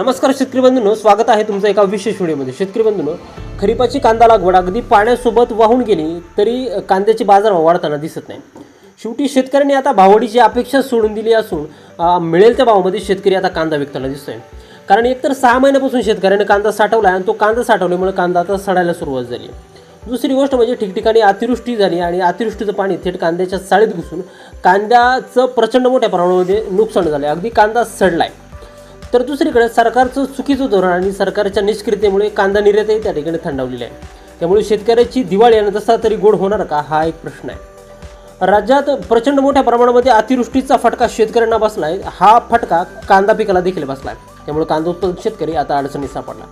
नमस्कार शेतकरी बंधूंनो स्वागत आहे तुमचं एका विशेष व्हिडिओमध्ये. शेतकरी बंधूंनो खरीपाची कांदा लागवड अगदी पाण्यासोबत वाहून गेली तरी कांद्याचे बाजार वाढताना दिसत नाही. शेवटी शेतकऱ्यांनी आता भावडीची अपेक्षा सोडून दिली असून मिळेल त्या भावामध्ये शेतकरी आता कांदा विकताना दिसतोय. कारण एकतर सहा महिन्यापासून शेतकऱ्याने कांदा साठवला आणि तो कांदा साठवल्यामुळे कांदा आता सडायला सुरुवात झाली. दुसरी गोष्ट म्हणजे ठिकठिकाणी अतिवृष्टी झाली आणि अतिवृष्टीचं पाणी थेट कांद्याच्या चाळीत घुसून कांद्याचं प्रचंड मोठ्या प्रमाणामध्ये नुकसान झालं अगदी कांदा सडला आहे तर दुसरीकडे सरकारचं चुकीचं धोरण आणि सरकारच्या निष्क्रियतेमुळे कांदा निर्यातही त्या ठिकाणी थंडावलेली आहे. त्यामुळे शेतकऱ्याची दिवाळी येणं जसा तरी गोड होणार का हा एक प्रश्न आहे. राज्यात प्रचंड मोठ्या प्रमाणामध्ये अतिवृष्टीचा फटका शेतकऱ्यांना बसला आहे हा फटका कांदा पिकाला देखील बसला आहे त्यामुळे कांदा उत्पादक शेतकरी आता अडचणीत सापडला.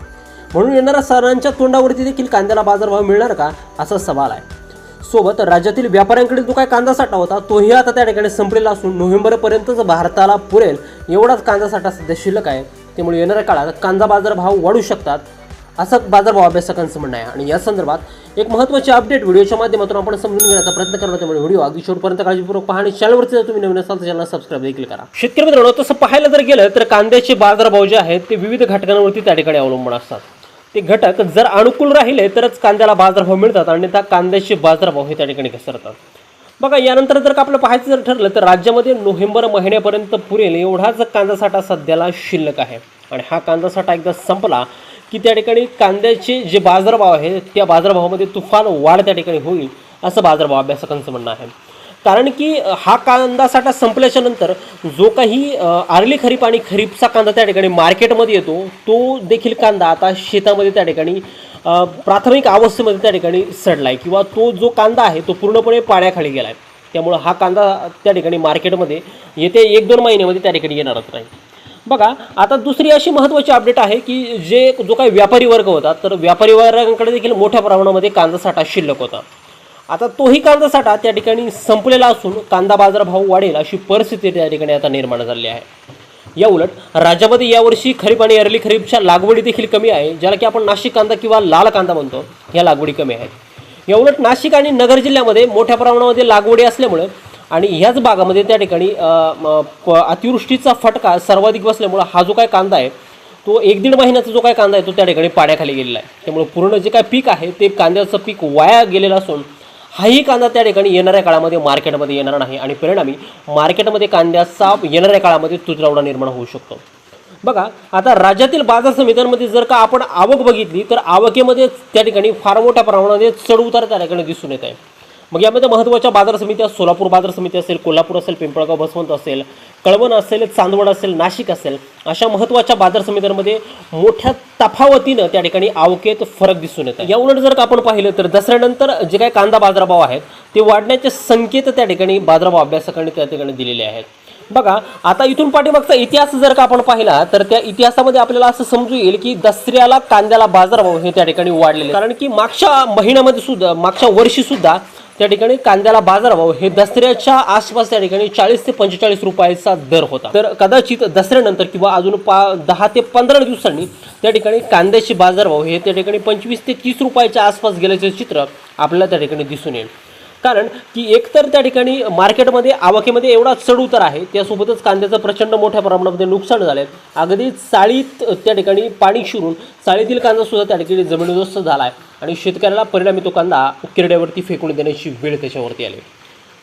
म्हणून येणाऱ्या सणांच्या तोंडावरती देखील कांद्याला बाजारभाव मिळणार का असा सवाल आहे. सोबत राज्यातील व्यापाऱ्यांकडे जो काय कांदा साठा होता तोही आता त्या ठिकाणी संपलेला असून नोव्हेंबरपर्यंतच भारताला पुरेल एवढाच कांदा साठा सध्या शिल्लक आहे. त्यामुळे येणाऱ्या काळात कांदा बाजार भाव वाढू शकतात असं बाजारभाव अभ्यासकांचं म्हणणं आहे. आणि या संदर्भात एक महत्त्वाची अपडेट व्हिडिओच्या माध्यमातून आपण समजून घेण्याचा प्रयत्न करणार त्यामुळे व्हिडिओ अगदी शेवटपर्यंत काळजीपूर्वक पहा आणि चॅनलवरती जर तुम्ही नवीन असाल तर चॅनल सबस्क्राईब देखील करा. शेतकरी मित्रांनो तसं पाहायला जर गेलं तर कांद्याचे बाजारभाव जे आहेत ते विविध घटकांवरती त्या ठिकाणी अवलंबून असतात. ते घटक जर अनुकूल राहिले तरच कांद्याला बाजारभाव मिळतात आणि त्या कांद्याचे बाजारभाव हे त्या ठिकाणी घसरतात. बघा यानंतर जर का आपलं पाहायचं जर ठरलं तर राज्यामध्ये नोव्हेंबर महिन्यापर्यंत पुरेल एवढाच कांदा साठा सध्याला शिल्लक आहे. आणि हा कांदा साठा एकदा संपला की त्या ठिकाणी कांद्याचे जे बाजारभाव आहे त्या बाजारभावामध्ये तुफान वाढ त्या ठिकाणी होईल असं बाजारभाव अभ्यासकांचं म्हणणं आहे. कारण की हा कांदा साठा संपल्याच्या नंतर जो काही आर्ली खरीप आणि खरीपचा कांदा त्या ठिकाणी मार्केटमध्ये येतो तो देखील कांदा आता शेतामध्ये त्या ठिकाणी प्राथमिक अवस्थेमध्ये त्या ठिकाणी सडला आहे किंवा तो जो कांदा आहे तो पूर्णपणे पाण्याखाली गेला आहे त्यामुळं हा कांदा त्या ठिकाणी मार्केटमध्ये येते एक दोन महिन्यामध्ये त्या ठिकाणी येणारच नाही बघा आता दुसरी अशी महत्त्वाची अपडेट आहे की जे जो काही व्यापारी वर्ग होता तर व्यापारी वर्गांकडे देखील मोठ्या प्रमाणामध्ये कांदा साठा शिल्लक होता. आता तोही कांदा साठा त्या ठिकाणी संपलेला असून कांदा बाजारभाव वाढेल अशी परिस्थिती त्या ठिकाणी आता निर्माण झाली आहे. या उलट राज्यामध्ये यावर्षी खरीप आणि अर्ली खरीपच्या लागवडी देखील कमी आहे ज्याला की आपण नाशिक कांदा किंवा लाल कांदा म्हणतो या लागवडी कमी आहेत. या उलट नाशिक आणि नगर जिल्ह्यामध्ये मोठ्या प्रमाणामध्ये लागवडी असल्यामुळं आणि ह्याच भागामध्ये त्या ठिकाणी प- अतिवृष्टीचा फटका सर्वाधिक बसल्यामुळं हा जो काय कांदा आहे तो एक दीड महिन्याचा जो काय कांदा आहे तो त्या ठिकाणी पाण्याखाली गेलेला आहे. त्यामुळे पूर्ण जे काय पीक आहे ते कांद्याचं पीक वाया गेलेलं असून हाही कांदा त्या ठिकाणी येणाऱ्या काळामध्ये मार्केटमध्ये येणार नाही आणि परिणामी मार्केटमध्ये कांद्याचा येणाऱ्या काळामध्ये तुटवडा निर्माण होऊ शकतो. बघा आता राज्यातील बाजार समित्यांमध्ये जर का आपण आवक बघितली तर आवकेमध्ये त्या ठिकाणी फार मोठ्या प्रमाणामध्ये चढ उतार त्या ठिकाणी दिसून येत आहे. मग यामध्ये महत्त्वाच्या बाजार समित्या सोलापूर बाजार समिती असेल कोल्हापूर असेल पिंपळगाव बसवंत असेल कळवण असेल चांदवड असेल नाशिक असेल अशा महत्त्वाच्या बाजार समित्यांमध्ये मोठ्या तफावतीनं त्या ठिकाणी आवकेत फरक दिसून येतात या उलट जर का आपण पाहिलं तर दसऱ्यानंतर जे काही कांदा बाजारभाव आहेत ते वाढण्याचे संकेत त्या ठिकाणी बाजारभाव अभ्यासकांनी त्या ठिकाणी दिलेले आहेत. बघा आता इथून पाठीमागचा इतिहास जर का आपण पाहिला तर त्या इतिहासामध्ये आपल्याला असं समजू येईल की दसऱ्याला कांद्याला बाजारभाव हे त्या ठिकाणी वाढलेले कारण की मागच्या महिन्यामध्ये सुद्धा मागच्या वर्षी सुद्धा त्या ठिकाणी कांद्याला बाजारभाव हे दसऱ्याच्या आसपास त्या ठिकाणी चाळीस ते पंचेचाळीस रुपयाचा दर होता. तर कदाचित दसऱ्यानंतर किंवा अजून पा दहा ते पंधरा दिवसांनी त्या ठिकाणी कांद्याचे बाजारभाव हे त्या ठिकाणी पंचवीस ते तीस रुपयाच्या आसपास गेल्याचे चित्र आपल्याला त्या ठिकाणी दिसून येईल. कारण की एकतर त्या ठिकाणी मार्केटमध्ये आवकेमध्ये एवढा चढउतार आहे त्यासोबतच कांद्याचं प्रचंड मोठ्या प्रमाणामध्ये नुकसान झालं आहे अगदी चाळीत त्या ठिकाणी पाणी शिरून चाळीतील कांदासुद्धा त्या ठिकाणी जमिनीदोस्त झाला आहे आणि शेतकऱ्याला परिणामी तो कांदा किरड्यावरती फेकून देण्याची वेळ त्याच्यावरती आली.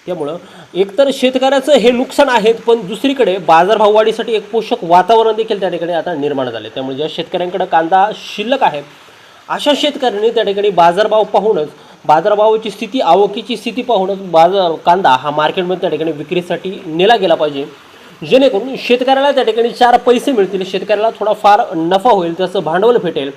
त्यामुळं एकतर शेतकऱ्याचं हे नुकसान आहेत पण दुसरीकडे बाजारभाव वाढीसाठी एक पोषक वातावरण देखील त्या ठिकाणी आता निर्माण झाले त्यामुळे ज्या शेतकऱ्यांकडे कांदा शिल्लक आहे अशा शेतकऱ्यांनी त्या ठिकाणी बाजारभाव पाहूनच बाजारभावाची स्थिती आवकीची स्थिती पाहूनच बाजार कांदा हा मार्केटमध्ये त्या ठिकाणी विक्रीसाठी नेला गेला पाहिजे. जेणेकरून शेतकऱ्याला त्या ठिकाणी चार पैसे मिळतील शेतकऱ्याला थोडाफार नफा होईल त्याचं भांडवल भेटेल.